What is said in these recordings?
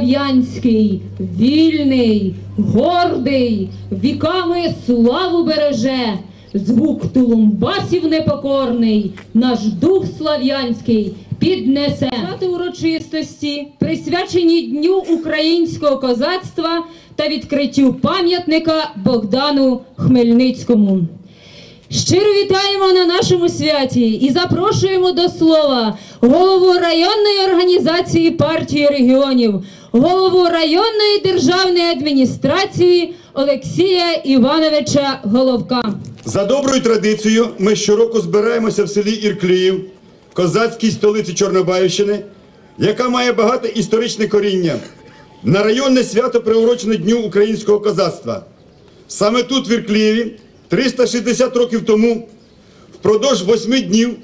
Слов'янський, вільний, гордий, віками славу береже, звук тулумбасів непокорний, наш дух слав'янський піднесе. Урочистості, присвячені Дню українського козацтва та відкриттю пам'ятника Богдану Хмельницькому. Щиро вітаємо на нашому святі і запрошуємо до слова голову районної організації партії регіонів, голову районної державної адміністрації Олексія Івановича Головка. За доброю традицією ми щороку збираємося в селі Іркліїв, козацькій столиці Чорнобаївщини, яка має багате історичне коріння, на районне свято приурочене Дню українського козацтва. Саме тут, в Ірклієві, 360 років тому, впродовж восьми днів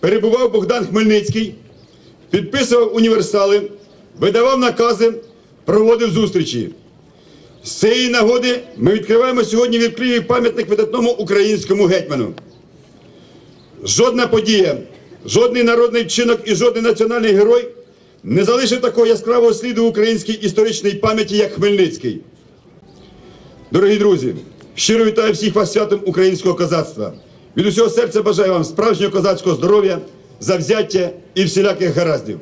перебував Богдан Хмельницький, підписував універсали, видавав накази, проводив зустрічі. З цієї нагоди ми відкриваємо сьогодні відкриє пам'ятник видатному українському гетьману. Жодна подія, жодний народний вчинок і жодний національний герой не залишив такого яскравого сліду в українській історичній пам'яті, як Хмельницький. Дорогі друзі, щиро вітаю всіх вас святом українського козацтва. Від усього серця бажаю вам справжнього козацького здоров'я, завзяття і всіляких гараздів.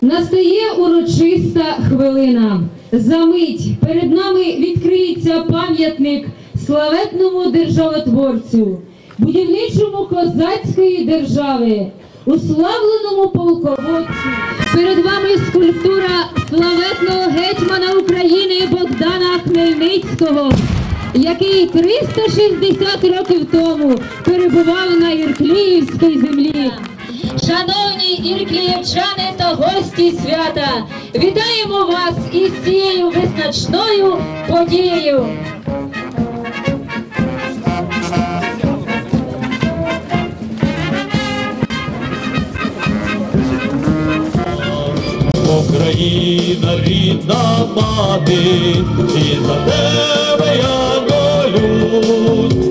Настає урочиста хвилина. Замить перед нами відкриється пам'ятник славетному державотворцю, будівничому козацької держави, уславленому полководцю. Перед вами скульптура славетного гетьмана України Богдана Хмельницького, який 360 років тому перебував на Іркліївській землі. Шановні іркліївчани та гості свята, вітаємо вас із цією визначною подією. Україна рідна мати, і за тебе я 流。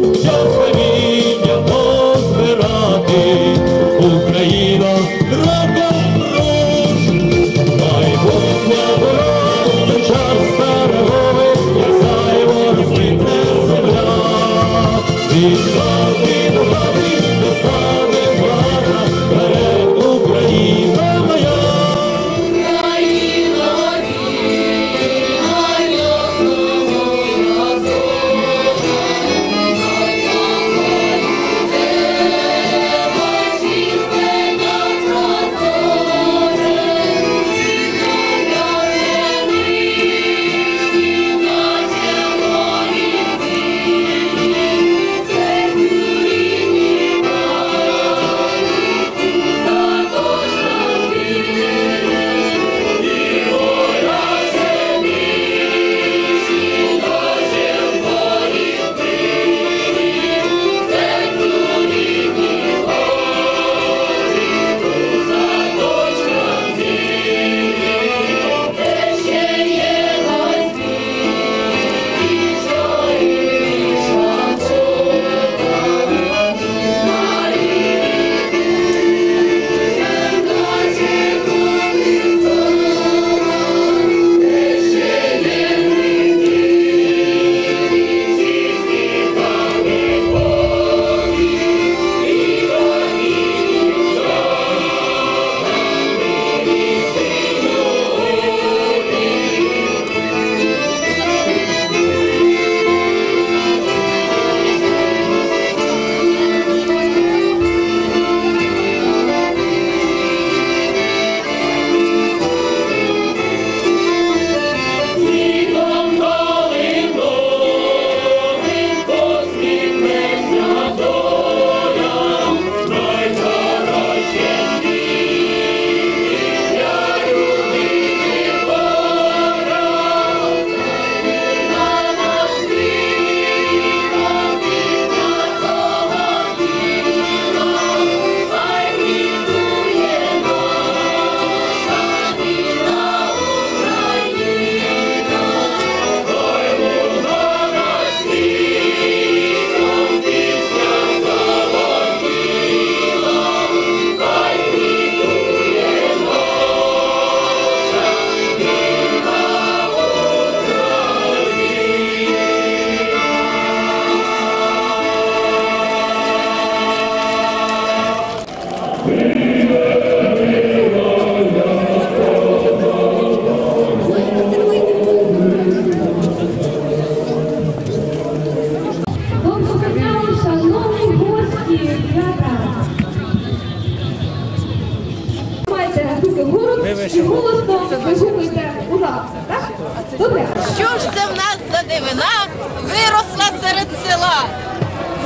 український город і голосно вигукуйте ура. Добре. Що ж це в нас за дивина виросла серед села?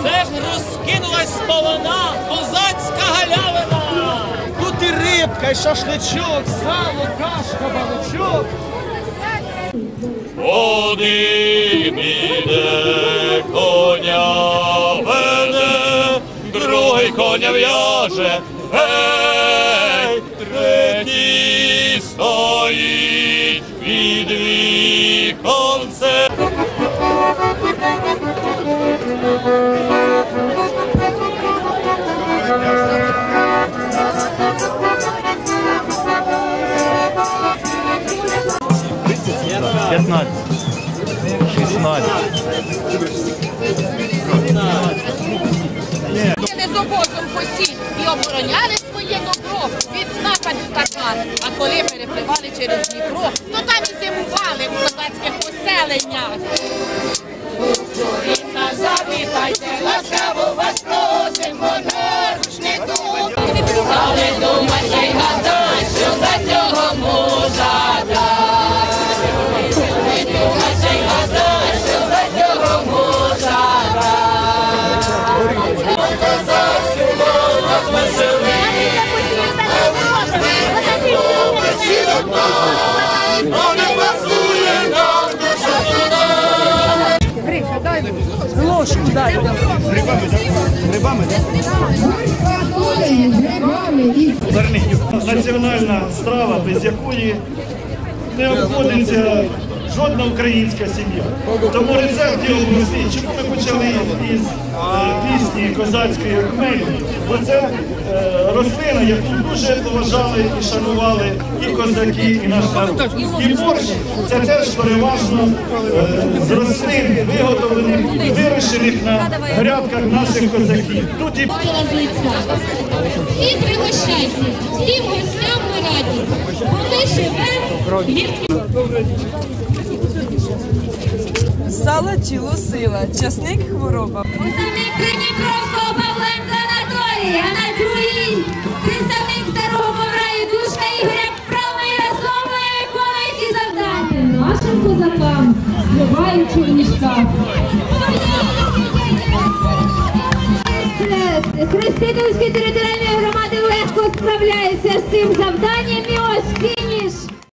Це ж розкинулась полона, козацька галявина. Тут і рибка, і шашличок, сало, кашка, балачок. Один іде коня веде, другий коня в'яже. Е, стоїть під віконце. Не з обозом посіль і обороняли від нападів татар. А коли перепливали через Дніпро, то там і зимували в козацьких поселеннях. Рідна, завітайте, ласкаво вас просимо на рушнику. Але думайте національна страва, без якої не обходиться жодна українська сім'я. Тому рецепт його простий. Чому ми почали із е, пісні козацької хмелі? Бо це е, рослина, яку дуже поважали і шанували і козаки, і наш народ. І борщ це теж переважно е, з рослин, виготовлених, вирощених на грядках наших козаків. Тут і І пригощайте, всім гостям ми раді, бо ми живемо Сало тіло сила, часник хвороба. Представник Придніпровського Павленка Анатолій, а на другій представник старого Ковраю Душка Ігоря Правна Ярослава виконує ці завдання. Нашим козакам співаючи в мішках. Хрестительські територіальної громади легко справляється з цим завданням і ось